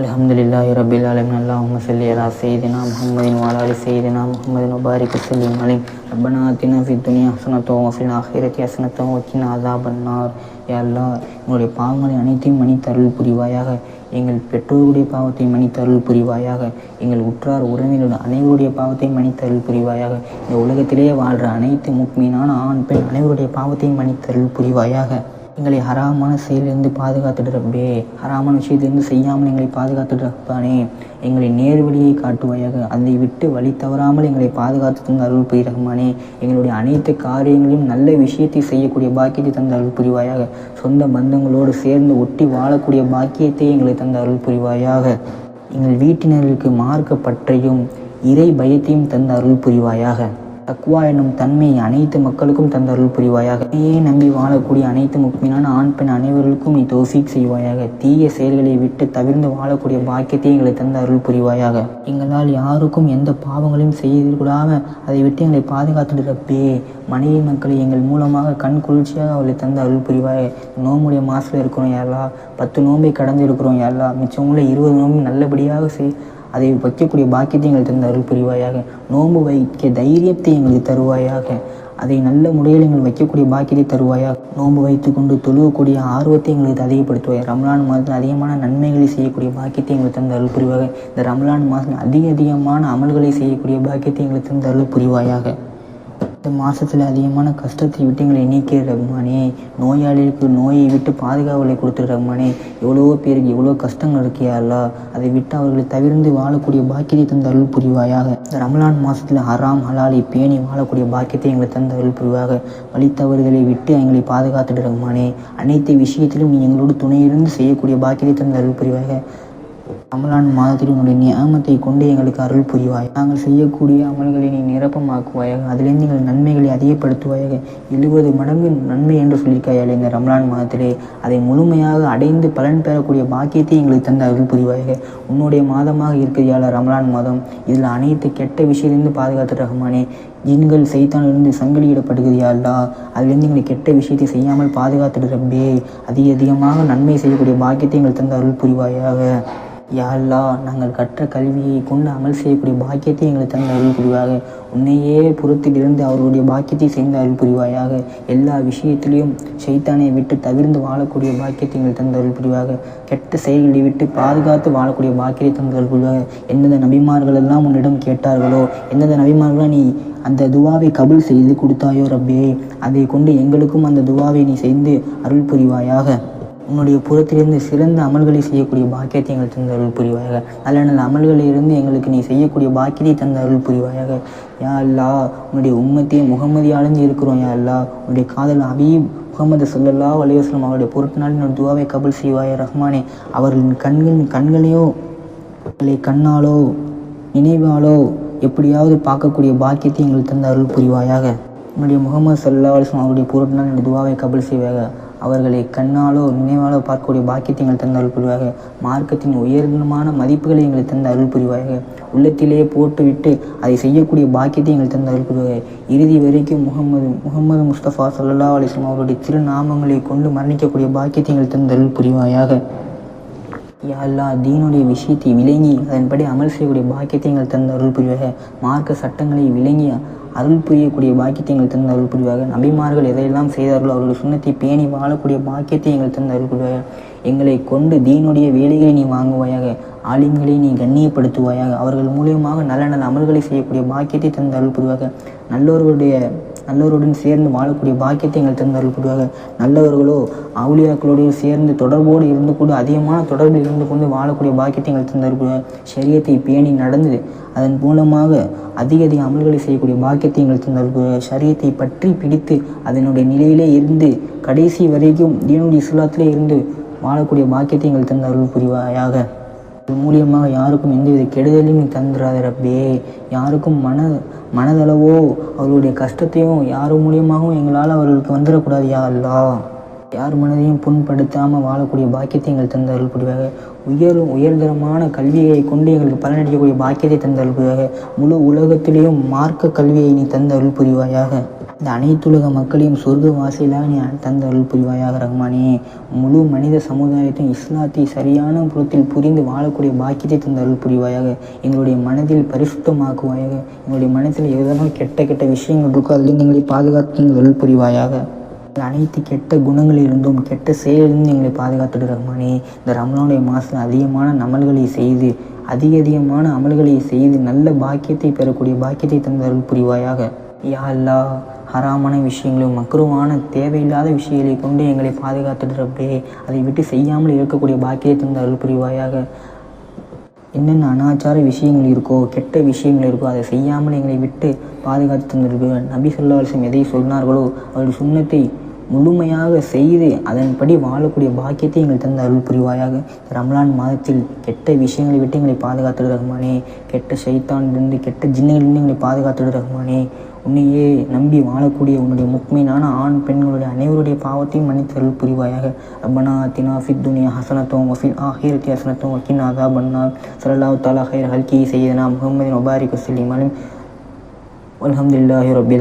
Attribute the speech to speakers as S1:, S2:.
S1: அலமதுல்லாஹி ரபில் அலமின் அல்லாஹும் சொல்லியலா செய்தினா முகமதின் வாலாலி செய்தினா முகமதின் முபாரிக்கு செல்லும் அலிம். ரப்பனா தினா ஃபி துனியா ஹசனத்தோ ஃபில் ஆஹிரத்தி ஹசனத்தோ வக்கின் அல்லா பன்னார் எல்லா எங்களுடைய பாவங்களை அனைத்தையும் மன்னித்தருள் புரிவாயாக. எங்கள் பெற்றோருடைய பாவத்தை மன்னித்தருள் புரிவாயாக. எங்கள் உற்றார் உறவினர்கள் அனைவருடைய பாவத்தை மன்னித்தருள் புரிவாயாக. இந்த உலகத்திலேயே வாழ்கிற அனைத்து முக்மீனான ஆண் பெண் அனைவருடைய பாவத்தையும் மன்னித்தருள் புரிவாயாக. எங்களை ஹராமான செயலிருந்து பாதுகாத்துட்டு ரப்பே ஹராமான விஷயத்திலிருந்து செய்யாமல் எங்களை பாதுகாத்துட்டு ரப்பானே எங்களை நேர்வழியை காட்டுவாயாக அதை விட்டு வழி தவறாமல் எங்களை பாதுகாத்து தந்த அருள் புரி ரஹ்மானே எங்களுடைய அனைத்து காரியங்களையும் நல்ல விஷயத்தை செய்யக்கூடிய பாக்கியத்தை தந்த அருள் புரிவாயாக சொந்த பந்தங்களோடு சேர்ந்து ஒட்டி வாழக்கூடிய பாக்கியத்தை எங்களை தந்த அருள் புரிவாயாக எங்கள் வீட்டினருக்கு மார்க்க பற்றையும் இறை பயத்தையும் தந்த அருள் புரிவாயாக தக்குவா என்னும் தன்மையை அனைத்து மக்களுக்கும் தந்த அருள் புரிவாயாக. நீயே நம்பி வாழக்கூடிய அனைத்து முக்மீனான ஆண் பெண் அனைவருக்கும் நீ தோஃபீக் செய்வாயாக. தீய செயல்களை விட்டு தவிர்ந்து வாழக்கூடிய பாக்கியத்தை எங்களை தந்த அருள் புரிவாயாக. எங்களால் யாருக்கும் எந்த பாவங்களையும் செய்திருக்கூடாம அதை விட்டு எங்களை பாதுகாத்துட்டு ரப்பே மனைவி மக்களை எங்கள் மூலமாக கண் குளிர்ச்சியாக அவளை தந்த அருள் புரிவாக நோம்புடைய மாசில் இருக்கிறோம் யாரா பத்து நோம்பை கடந்து இருக்கிறோம் யாரா மிச்சவங்கள இருபது நோம்பு நல்லபடியாக செய் அதை வைக்கக்கூடிய பாக்கியத்தை எங்களுக்கு தந்து அருள் புரிவாயாக. நோன்பு வைக்க தைரியத்தை எங்களுக்கு தருவாயாக. அதை நல்ல முறையில் எங்கள் வைக்கக்கூடிய பாக்கியத்தை தருவாயாக. நோன்பு வைத்து கொண்டு தொழுவக்கூடிய ஆர்வத்தை எங்களுக்கு அதிகப்படுத்துவாய் ரம்லான் மாதத்தில் அதிகமான நன்மைகளை செய்யக்கூடிய பாக்கியத்தை எங்களுக்கு தந்த அருள் புரிவாக. இந்த ரம்லான் மாதத்தில் அதிக அதிகமான அமல்களை செய்யக்கூடிய பாக்கியத்தை எங்களுக்கு தந்து அருள் புரிவாயாக. பத்து மாதத்தில் அதிகமான கஷ்டத்தை விட்டு எங்களை நீக்கிற ரகுமானே. நோயாளிகளுக்கு நோயை விட்டு பாதுகாவலை கொடுத்துரு ரகுமானே. எவ்வளவோ பேருக்கு எவ்வளோ கஷ்டங்கள் இருக்கியா அல்லா அதை விட்டு அவர்களை தவிர்ந்து வாழக்கூடிய பாக்கியத்தை தந்த அருள் புரிவாயாக. இந்த ரமலான் மாதத்தில் ஹராம் ஹலாலை பேணி வாழக்கூடிய பாக்கியத்தை எங்களுக்கு தந்த அருள் புரிவாக. வழி தவறுதலை விட்டு எங்களை பாதுகாத்துட்டு ரகுமானே. அனைத்து விஷயத்திலும் நீ எங்களோடு துணையிலிருந்து செய்யக்கூடிய பாக்கியத்தை தந்த அருள் புரிவாக. ரமலான் மாதத்தில் உன்னுடைய நியாமத்தை கொண்டு எங்களுக்கு அருள் புரிவாய். நாங்கள் செய்யக்கூடிய அமல்களை நீ நிரப்பமாக்குவாயாக. அதிலிருந்து எங்கள் நன்மைகளை அதிகப்படுத்துவாயாக. எழுபது மடங்கு நன்மை என்று சொல்லியிருக்காயால் இந்த ரமலான் மாதத்திலே. அதை முழுமையாக அடைந்து பலன் பெறக்கூடிய பாக்கியத்தை எங்களுக்கு தந்த அருள் புரிவாயாக. உன்னுடைய மாதமாக இருக்கிறியால ரமலான் மாதம். இதில் அனைத்து கெட்ட விஷயத்திலிருந்து பாதுகாத்து ரஹ்மானே ஜின்கள் சைத்தானிலிருந்து சங்கிலியிடப்படுகிறதா அல்லா அதிலிருந்து எங்களை கெட்ட விஷயத்தை செய்யாமல் பாதுகாத்துட்டு ரப்பே. அதிக அதிகமாக நன்மை செய்யக்கூடிய பாக்கியத்தை எங்கள் தந்த அருள் புரிவாயாக. யாழ்லா நாங்கள் கற்ற கல்வியை கொண்டு அமல் செய்யக்கூடிய பாக்கியத்தை எங்களுக்கு தந்த அருள் புரிவாக உன்னையே புறத்திலிருந்து அவருடைய பாக்கியத்தை சேர்ந்து அருள் புரிவாயாக எல்லா விஷயத்திலையும் சைத்தானை விட்டு தவிர்ந்து வாழக்கூடிய பாக்கியத்தை எங்களுக்கு தந்த அருள் புரிவாக கெட்ட செயல்களை விட்டு பாதுகாத்து வாழக்கூடிய பாக்கியத்தை தந்த அருள் புரிவாக எந்தெந்த நபிமார்கள் எல்லாம் உன்னிடம் கேட்டார்களோ? எந்தெந்த நபிமார்களாக நீ அந்த துவாவை கபுல் செய்து கொடுத்தாயோ ரப்பே? அதை கொண்டு எங்களுக்கும் அந்த துவாவை நீ செய்து அருள் புரிவாயாக உன்னுடைய புறத்திலிருந்து சிறந்த அமல்களை செய்யக்கூடிய பாக்கியத்தை எங்களுக்கு தந்த அருள் புரிவாயாக. நல்ல நல்ல அமல்களிலிருந்து எங்களுக்கு நீ செய்யக்கூடிய பாக்கியத்தை தந்த அருள் புரிவாயாக. யா அல்லா உன்னுடைய உம்மத்தையும் முகமதியாளந்து இருக்கிறோம் யா அல்லா. உன்னுடைய காதல் அபீப் முகமது சொல்லல்லா அலையுஸ்லாம் அவருடைய பொருட்டினால் என்னோட துவாவை கபுல் செய்வாய ரஹ்மானே. அவர்களின் கண்கள் கண்களையோ அவர்களை கண்ணாலோ நினைவாலோ எப்படியாவது பார்க்கக்கூடிய பாக்கியத்தை எங்களுக்கு தந்த அருள் புரிவாயாக. உன்னுடைய முகமது சல்லா அலிஸ்லாம் அவருடைய பொருட்டினால் என்னுடைய துவாவை கபுல் செய்வாக அவர்களை கண்ணாலோ நினைவாலோ பார்க்கக்கூடிய பாக்கியத்தை எங்கள் தந்த அருள் புரிவாக மார்க்கத்தின் உயர்ந்தமான மதிப்புகளை எங்களுக்கு தந்த அருள் புரிவாக உள்ளத்திலேயே போட்டுவிட்டு அதை செய்யக்கூடிய பாக்கியத்தை எங்கள் தந்த அருள் புரிவாக இறுதி வரைக்கும் முகமது முகமது முஸ்தபா சல்லா அலிஸ்லாம் அவருடைய திருநாமங்களை கொண்டு மரணிக்கக்கூடிய பாக்கியத்தை எங்கள் தந்த அருள் புரிவாயாக யா அல்லா தீனுடைய விஷயத்தை விளங்கி அதன்படி அமல் செய்யக்கூடிய பாக்கியத்தை எங்கள் தந்த அருள் புரிவாக. மார்க்க சட்டங்களை விளங்கி அருள் புரியக்கூடிய பாக்கியத்தை எங்கள் தந்த அருள் புரிவாக. நபிமார்கள் எதையெல்லாம் செய்தார்களோ அவர்கள் சுண்ணத்தை பேணி வாழக்கூடிய பாக்கியத்தை எங்கள் தந்த அருள் புரிவாக. எங்களை கொண்டு தீனுடைய வேலைகளை நீ வாங்குவாயாக. ஆலிம்களை நீ கண்ணியப்படுத்துவாயாக. அவர்கள் மூலியமாக நல்ல நல்ல அமல்களை செய்யக்கூடிய பாக்கியத்தை தந்த அருள் புரிவாக. நல்லவர்களுடைய நல்லவருடன் சேர்ந்து வாழக்கூடிய பாக்கியத்தை எங்கள் தந்தார்கள் புரிவாக நல்லவர்களோ அவுளியாக்களோடையும் சேர்ந்து தொடர்போடு இருந்து கூட அதிகமான தொடர்பில் இருந்து கொண்டு வாழக்கூடிய பாக்கியத்தை எங்கள் தந்தார்கள் புரிவாக சரியத்தை பேணி நடந்து அதன் மூலமாக அதிக அதிக அமல்களை செய்யக்கூடிய பாக்கியத்தை எங்கள் தந்தார்கள் சரியத்தை பற்றி பிடித்து அதனுடைய நிலையிலே இருந்து கடைசி வரைக்கும் தீனுடைய இஸ்லாத்திலே இருந்து வாழக்கூடிய பாக்கியத்தை எங்கள் தந்தார்கள் அருள் புரிவாயாக. இது மூலியமாக யாருக்கும் எந்தவித கெடுதலையும் நீ தந்துடாத ரப்பே. யாருக்கும் மன மனதளவோ அவர்களுடைய கஷ்டத்தையும் யார் மூலியமாகவும் எங்களால் அவர்களுக்கு வந்துடக்கூடாது யா அல்லா யார் மனதையும் புண்படுத்தாமல் வாழக்கூடிய பாக்கியத்தை எங்கள் தந்த அருள் புரிவாக உயர் உயர்தரமான கல்வியை கொண்டு எங்களுக்கு பலனடிக்கக்கூடிய பாக்கியத்தை தந்த அருள் முழு உலகத்திலேயும் மார்க்க கல்வியை நீ தந்த அருள் புரிவாயாக இந்த அனைத்துலக மக்களையும் சொர்க்க வாசலாக நீ தந்த அருள் புரிவாயாக ரஹ்மானே. முழு மனித சமுதாயத்தையும் இஸ்லாத்தை சரியான புறத்தில் புரிந்து வாழக்கூடிய பாக்கியத்தை தந்த அருள் புரிவாயாக. எங்களுடைய மனதில் பரிசுத்தமாக்குவாயாக. எங்களுடைய மனதில் எதனால் கெட்ட கெட்ட விஷயங்கள் இருக்கோ அதுலேருந்து எங்களை பாதுகாத்து அருள் புரிவாயாக. அனைத்து கெட்ட குணங்களிலிருந்தும் கெட்ட செயலிலிருந்து எங்களை பாதுகாத்துடு ரஹ்மானே. இந்த ரமணனுடைய மாதம் அதிகமான நமல்களை செய்து அதிக அதிகமான அமல்களை செய்து நல்ல பாக்கியத்தை பெறக்கூடிய பாக்கியத்தை தந்த அருள் புரிவாயாக. யா அல்லா ஹராமான விஷயங்களும் மக்ருவான தேவையில்லாத விஷயங்களை கொண்டு எங்களை பாதுகாத்துட்டு ரப்பே. அதை விட்டு செய்யாமல் இருக்கக்கூடிய பாக்கியத்தை தந்த அருள் புரிவாயாக என்னென்ன அனாச்சார விஷயங்கள் இருக்கோ கெட்ட விஷயங்கள் இருக்கோ அதை செய்யாமல் எங்களை விட்டு பாதுகாத்து தந்திருக்கு. நபி சொல்லா எதை சொன்னார்களோ அவருடைய சுண்ணத்தை முழுமையாக செய்து அதன்படி வாழக்கூடிய பாக்கியத்தை எங்கள் தந்த அருள் புரிவாயாக ரம்லான் மாதத்தில் கெட்ட விஷயங்களை விட்டு எங்களை பாதுகாத்துடு ரஹ்மானே. கெட்ட சைத்தானிலிருந்து கெட்ட ஜின்னிலிருந்து எங்களை பாதுகாத்துடு ரஹ்மானே. உன்னையே நம்பி வாழக்கூடிய உன்னுடைய முக்மீனான ஆண் பெண்களுடைய அனைவருடைய பாவத்தையும் மன்னித்தருள் புரிவாயாக. ரப்பனா தினா ஃபித் துனியா ஹசனத்தோம் வஃபில் ஆஹிரத்தி ஹசனத்தோம் வக்கின் அதா பன்னார் சரல்லா தாலா ஹைர் ஹல்கி செய்யனா முகமது முபாரிக் வசலிம் அலிம் அலமதுல்லாஹி ரபிலா